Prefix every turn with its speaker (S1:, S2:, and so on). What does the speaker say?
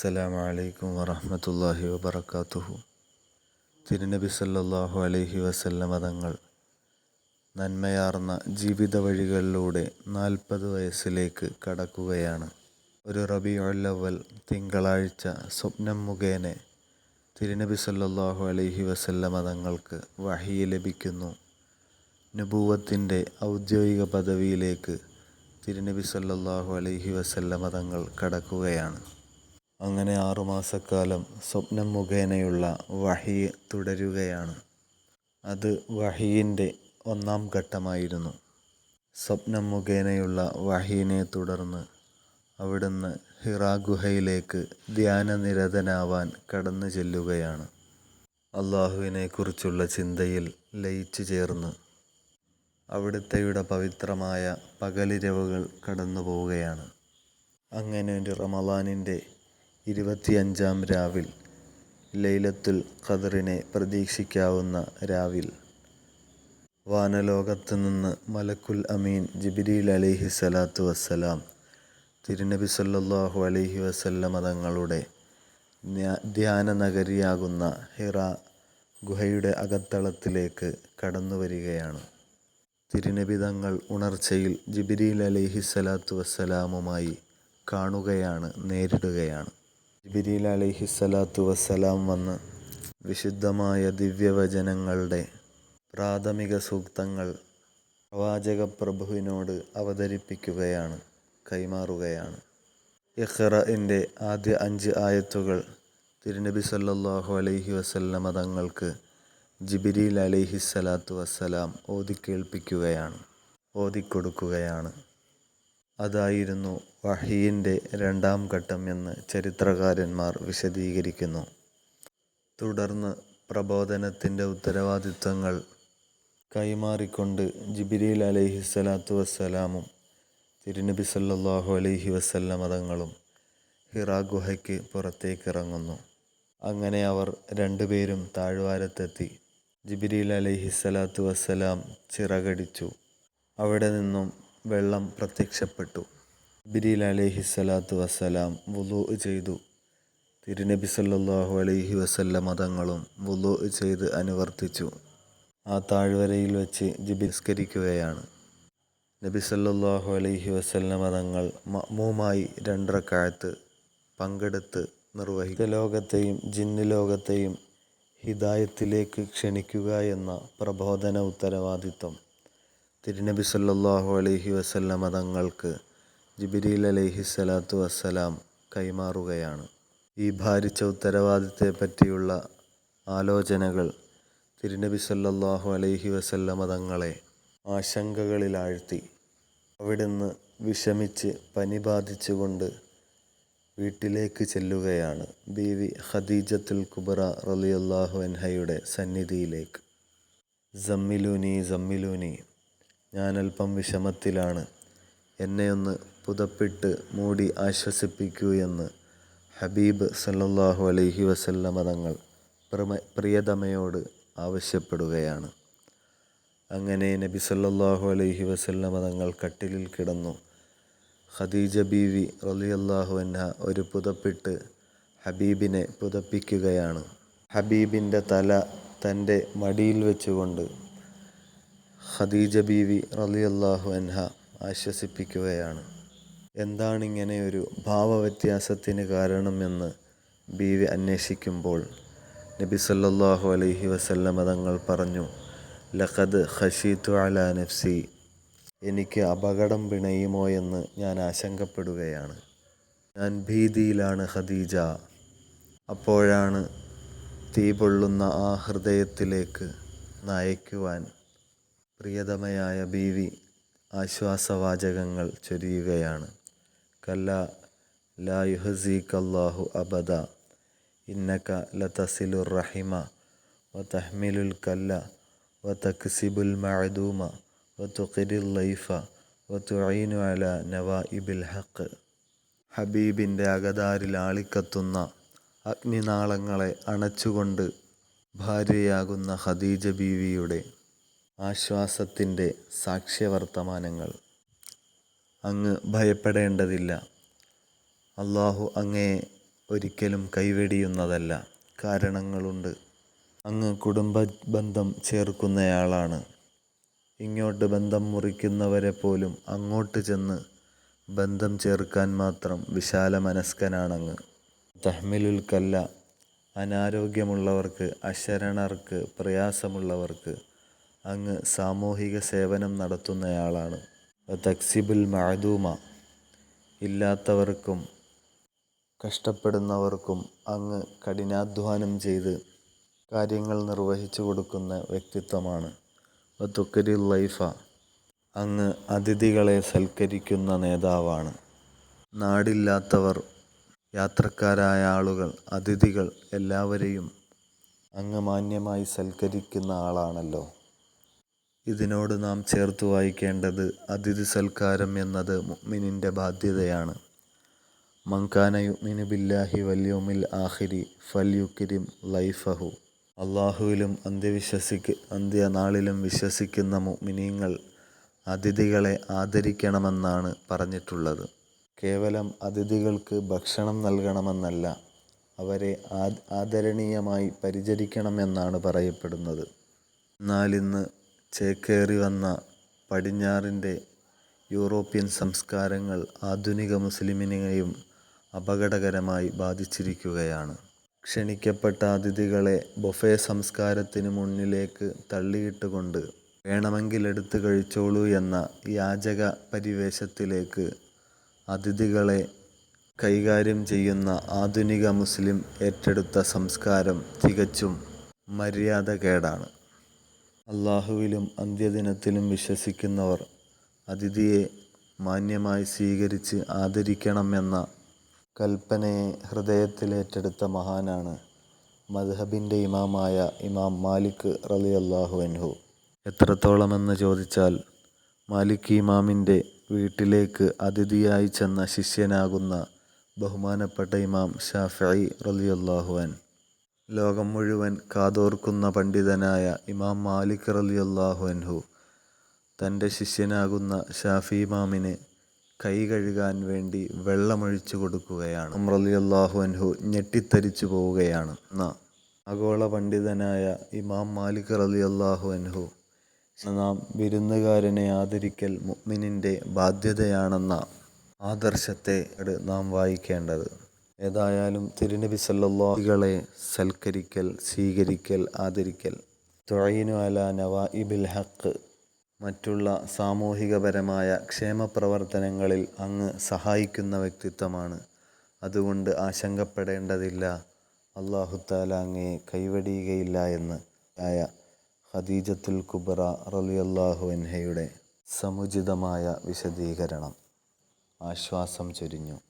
S1: അസ്സലാമു അലൈക്കും വറഹ്മത്തുള്ളാഹി വബറകാതുഹു. തിരുനബി സല്ലാഹു അലൈഹി വസല്ലമ തങ്ങൾ നന്മയാർന്ന ജീവിത വഴികളിലൂടെ നാൽപ്പത് വയസ്സിലേക്ക് കടക്കുകയാണ്. ഒരു റബീഉൽ അവ്വൽ തിങ്കളാഴ്ച സ്വപ്നം മുഖേന തിരുനബി സല്ലാഹു അലൈഹി വസല്ലമ തങ്ങൾക്ക് വഹി ലഭിക്കുന്നു. നുപൂവത്തിന്റെ ഔദ്യോഗിക പദവിയിലേക്ക് തിരുനബി സല്ലാഹു അലൈഹി വസല്ലമ തങ്ങൾ കടക്കുകയാണ്. അങ്ങനെ ആറുമാസക്കാലം സ്വപ്നം മുഖേനയുള്ള വഹി തുടരുകയാണ്. അത് വഹിയിന്റെ ഒന്നാം ഘട്ടമായിരുന്നു. സ്വപ്നം മുഖേനയുള്ള വഹീനെ തുടർന്ന് അവിടുന്ന് ഹിറാ ഗുഹയിലേക്ക് ധ്യാനനിരതനാവാൻ കടന്നു ചെല്ലുകയാണ്. അള്ളാഹുവിനെ കുറിച്ചുള്ള ചിന്തയിൽ ലയിച്ചു ചേർന്ന് അവിടുത്തെയുടെ പവിത്രമായ പകലിരവുകൾ കടന്നു പോവുകയാണ് അങ്ങനെ ഒരു റമലാനിന്റെ ഇരുപത്തിയഞ്ചാം രാവിൽ ലൈലത്തുൽ ഖദറിനെ പ്രതീക്ഷിക്കാവുന്ന രാവിൽ. വാനലോകത്ത് നിന്ന് മലക്കുൽ അമീൻ ജിബിരിൽ അലിഹി സ്വലാത്തു വസ്സലാം തിരുനബി സല്ലാഹു അലൈഹി വസല്ലമ തങ്ങളുടെ ധ്യാന നഗരിയാകുന്ന ഹിറ ഗുഹയുടെ അകത്തളത്തിലേക്ക് കടന്നു വരികയാണ്. തിരുനബി തങ്ങൾ ഉണർച്ചയിൽ ജിബിരിൽ അലിഹി സ്വലാത്തു വസ്സലാമുമായി കാണുകയാണ് നേരിടുകയാണ്. ജിബിരിൽ അലൈഹി സ്വലാത്തു വസ്സലാം വന്ന് വിശുദ്ധമായ ദിവ്യവചനങ്ങളുടെ പ്രാഥമിക സൂക്തങ്ങൾ പ്രവാചക പ്രഭുവിനോട് അവതരിപ്പിക്കുകയാണ് കൈമാറുകയാണ്. ഇഖ്റഇന്റെ ആദ്യ അഞ്ച് ആയത്തുകൾ തിരുനബി സല്ലാഹു അലൈഹി വസല്ലമ തങ്ങൾക്ക് ജിബിരിൽ അലൈഹി സ്വലാത്തു വസ്സലാം ഓതിക്കേൾപ്പിക്കുകയാണ് ഓതിക്കൊടുക്കുകയാണ്. അതായിരുന്നു വഹീന്റെ രണ്ടാം ഘട്ടം എന്ന് ചരിത്രകാരന്മാർ വിശദീകരിക്കുന്നു. തുടർന്ന് പ്രബോധനത്തിന്റെ ഉത്തരവാദിത്വങ്ങൾ കൈമാറിക്കൊണ്ട് ജിബിരിയിൽ അലൈഹി സ്വലാത്തു വസ്സലാമും തിരുനബി സല്ലാഹു അലൈഹി വസ്ല്ല മതങ്ങളും ഹിറാ ഗുഹയ്ക്ക് പുറത്തേക്കിറങ്ങുന്നു. അങ്ങനെ അവർ രണ്ടുപേരും താഴ്വാരത്തെത്തി. ജിബിരിയിൽ അലൈഹി സ്വലാത്തു വസ്സലാം ചിറകടിച്ചു. അവിടെ നിന്നും വെള്ളം പ്രത്യക്ഷപ്പെട്ടു. ജിബിരിൽ അലൈഹി സ്വലാത്തു വസ്സലാം വുളു ചെയ്തു. തിരുനബി സല്ലല്ലാഹു അലൈഹി വസല്ല മതങ്ങളും വുളു ചെയ്ത് അനുവർത്തിച്ചു. ആ താഴ്വരയിൽ വെച്ച് ജിബിസ്കരിക്കുകയാണ് നബി സല്ലല്ലാഹു അലൈഹി വസല്ല മതങ്ങൾ മഅ്മൂമായി രണ്ടരക്കാലത്ത് പങ്കെടുത്ത് നിർവഹിച്ച ലോകത്തെയും ജിന്ന് ലോകത്തെയും ഹിദായത്തിലേക്ക് ക്ഷണിക്കുക എന്ന പ്രബോധന ഉത്തരവാദിത്വം തിരുനബി സല്ലല്ലാഹു അലൈഹി വസല്ല തങ്ങൾക്ക് ജിബിരിൽ അലൈഹി സ്വലാത്തു വസ്സലാം കൈമാറുകയാണ്. ഈ ഭാരിച്ച ഉത്തരവാദിത്തെ പറ്റിയുള്ള ആലോചനകൾ തിരുനബി സല്ലല്ലാഹു അലൈഹി വസല്ലമ തങ്ങളെ ആശങ്കകളിലാഴ്ത്തി. അവിടുന്ന് വിഷമിച്ച് പനി ബാധിച്ചുകൊണ്ട് വീട്ടിലേക്ക് ചെല്ലുകയാണ് ബീവി ഖദീജത്തുൽ കുബറ റളിയല്ലാഹു അൻഹയുടെ സന്നിധിയിലേക്ക്. ജമ്മിലൂനി ജമ്മിലൂനി ഞാനൽപ്പം വിഷമത്തിലാണ്. എന്നെ ഒന്ന് പുതപ്പിട്ട് മൂടി ആശ്വസിപ്പിക്കൂ എന്ന് ഹബീബ് സല്ലാഹു അലൈഹി വസല്ലമ തങ്ങൾ പ്രിയതമയോട് ആവശ്യപ്പെടുകയാണ്. അങ്ങനെ നബി സല്ലാഹു അലൈഹി വസല്ലമ തങ്ങൾ കട്ടിലിൽ കിടന്നു. ഖദീജ ബീവി റളിയല്ലാഹു അൻഹ ഒരു പുതപ്പിട്ട് ഹബീബിനെ പുതപ്പിക്കുകയാണ്. ഹബീബിന്റെ തല തന്റെ മടിയിൽ വെച്ചുകൊണ്ട് ഖദീജ ബീവി റളിയല്ലാഹു അൻഹ ആശ്വസിപ്പിക്കുകയാണ്. എന്താണിങ്ങനെ ഒരു ഭാവവ്യത്യാസത്തിന് കാരണമെന്ന് ബീവി അന്വേഷിക്കുമ്പോൾ നബി സല്ലാഹു അലൈഹി വസല്ലമ തങ്ങൾ പറഞ്ഞു ലഖദ് ഖശീതു അല നഫ്സി എനിക്ക് അപകടം പിണയുമോ എന്ന് ഞാൻ ആശങ്കപ്പെടുകയാണ്. ഞാൻ ഭീതിയിലാണ് ഖദീജ. അപ്പോഴാണ് തീ പൊള്ളുന്ന ആ ഹൃദയത്തിലേക്ക് നയിക്കുവാൻ പ്രിയതമയായ ബീവി ആശ്വാസവാചകങ്ങൾ ചൊരിയുകയാണ്. കല്ല ലാ യുഹസീക്കല്ലാഹു അബദ ഇന്നക ലതസിലുർ റഹിമ വ തഹ്മിലുൽ കല്ല വ വതക്സിബുൽ മഅദൂമ തുഖിരിൽ ലൈഫ വ വതുഈനു അല നവാഇബിൽ ഹഖ്. ഹബീബിന്റെ അകതാരിൽ ആളിക്കത്തുന്ന അഗ്നിനാളങ്ങളെ അണച്ചുകൊണ്ട് ഭാര്യയാകുന്ന ഖദീജ ബീവിയുടെ ആശ്വാസത്തിന്റെ സാക്ഷ്യവർത്തമാനങ്ങൾ. അങ്ങ് ഭയപ്പെടേണ്ടതില്ല. അള്ളാഹു അങ്ങയെ ഒരിക്കലും കൈവെടിയുന്നതല്ല. കാരണങ്ങളുണ്ട്. അങ്ങ് കുടുംബ ബന്ധം ചേർക്കുന്നയാളാണ്. ഇങ്ങോട്ട് ബന്ധം മുറിക്കുന്നവരെ പോലും അങ്ങോട്ട് ചെന്ന് ബന്ധം ചേർക്കാൻ മാത്രം വിശാല മനസ്കനാണങ്ങ് തഹ്മിലുൽ കല്ല അനാരോഗ്യമുള്ളവർക്ക് അശരണർക്ക് പ്രയാസമുള്ളവർക്ക് അങ്ങ് സാമൂഹിക സേവനം നടത്തുന്നയാളാണ്. തക്സിബുൽ മഅദൂമ. ഇല്ലാത്തവർക്കും കഷ്ടപ്പെടുന്നവർക്കും അങ്ങ് കഠിനാധ്വാനം ചെയ്ത് കാര്യങ്ങൾ നിർവഹിച്ചു കൊടുക്കുന്ന വ്യക്തിത്വമാണ്. തുക്കരി ലൈഫ. അങ്ങ് അതിഥികളെ സൽക്കരിക്കുന്ന നേതാവാണ്. നാടില്ലാത്തവർ യാത്രക്കാരായ ആളുകൾ അതിഥികൾ എല്ലാവരെയും അങ്ങ് മാന്യമായി സൽക്കരിക്കുന്ന ആളാണല്ലോ. ഇതിനോട് നാം ചേർത്ത് വായിക്കേണ്ടത് അതിഥി സൽക്കാരം എന്നത് മുഅ്മിനിന്റെ ബാധ്യതയാണ്. മങ്കാന യുഅ്മിനു ബില്ലാഹി വല്യൗമിൽ ആഖിരി ഫൽയുക്രിം ലൈഫഹു. അള്ളാഹുവിലും അന്ത്യവിശ്വസിക്ക് അന്ത്യനാളിലും വിശ്വസിക്കുന്ന മുഅ്മിനീങ്ങൾ അതിഥികളെ ആദരിക്കണമെന്നാണ് പറഞ്ഞിട്ടുള്ളത്. കേവലം അതിഥികൾക്ക് ഭക്ഷണം നൽകണമെന്നല്ല അവരെ ആദരണീയമായി പരിചരിക്കണമെന്നാണ് പറയപ്പെടുന്നത്. എന്നാൽ ഇന്ന് ചേക്കേറി വന്ന പടിഞ്ഞാറിന്റെ യൂറോപ്യൻ സംസ്കാരങ്ങൾ ആധുനിക മുസ്ലിമിനെയും അപകടകരമായി ബാധിച്ചിരിക്കുകയാണ്. ക്ഷണിക്കപ്പെട്ട അതിഥികളെ ബൊഫെ സംസ്കാരത്തിന് മുന്നിലേക്ക് തള്ളിയിട്ടുകൊണ്ട് വേണമെങ്കിൽ എടുത്തു കഴിച്ചോളൂ എന്ന യാചക പരിവേശത്തിലേക്ക് അതിഥികളെ കൈകാര്യം ചെയ്യുന്ന ആധുനിക മുസ്ലിം ഏറ്റെടുത്ത സംസ്കാരം തികച്ചും മര്യാദകേടാണ്. അള്ളാഹുവിലും അന്ത്യദിനത്തിലും വിശ്വസിക്കുന്നവർ അതിഥിയെ മാന്യമായി സ്വീകരിച്ച് ആദരിക്കണമെന്ന കൽപ്പനയെ ഹൃദയത്തിലേറ്റെടുത്ത മഹാനാണ് മദ്ഹബിന്റെ ഇമാമായ ഇമാം മാലിക് റലി അള്ളാഹു അൻഹു. എത്രത്തോളമെന്ന് ചോദിച്ചാൽ മാലിക് ഇമാമിന്റെ വീട്ടിലേക്ക് അതിഥിയായി ചെന്ന ശിഷ്യനാകുന്ന ബഹുമാനപ്പെട്ട ഇമാം ഷാഫി റലി അള്ളാഹു അൻ ലോകം മുഴുവൻ കാതോർക്കുന്ന പണ്ഡിതനായ ഇമാം മാലിക് റലി അള്ളാഹു അൻഹു തന്റെ ശിഷ്യനാകുന്ന ഷാഫി ഇമാമിന് കൈ കഴുകാൻ വേണ്ടി വെള്ളമൊഴിച്ചു കൊടുക്കുകയാണ്. അള്ളാഹു അൻഹു ഞെട്ടിത്തരിച്ചു പോവുകയാണ്. ആഗോള പണ്ഡിതനായ ഇമാം മാലിക് റലി അള്ളാഹു അൻഹു നാം വിരുന്നുകാരനെ ആദരിക്കൽ മുഅ്മിനിന്റെ ബാധ്യതയാണെന്ന ആദർശത്തെ നാം വായിക്കേണ്ടത്. ഏതായാലും തിരുനബി സല്ലാഹികളെ സൽക്കരിക്കൽ സ്വീകരിക്കൽ ആദരിക്കൽ. തൊഴയിനു അല നവാഇബിൽ ഹക്ക് മറ്റുള്ള സാമൂഹികപരമായ ക്ഷേമപ്രവർത്തനങ്ങളിൽ അങ്ങ് സഹായിക്കുന്ന വ്യക്തിത്വമാണ്. അതുകൊണ്ട് ആശങ്കപ്പെടേണ്ടതില്ല. അള്ളാഹുത്താല അങ്ങയെ കൈവടിയുകയില്ല എന്ന്. ആയ ഖദീജത്തുൽ കുബറ റലിയല്ലാഹു അൻഹയുടെ സമുചിതമായ വിശദീകരണം. ആശ്വാസം ചൊരിഞ്ഞു.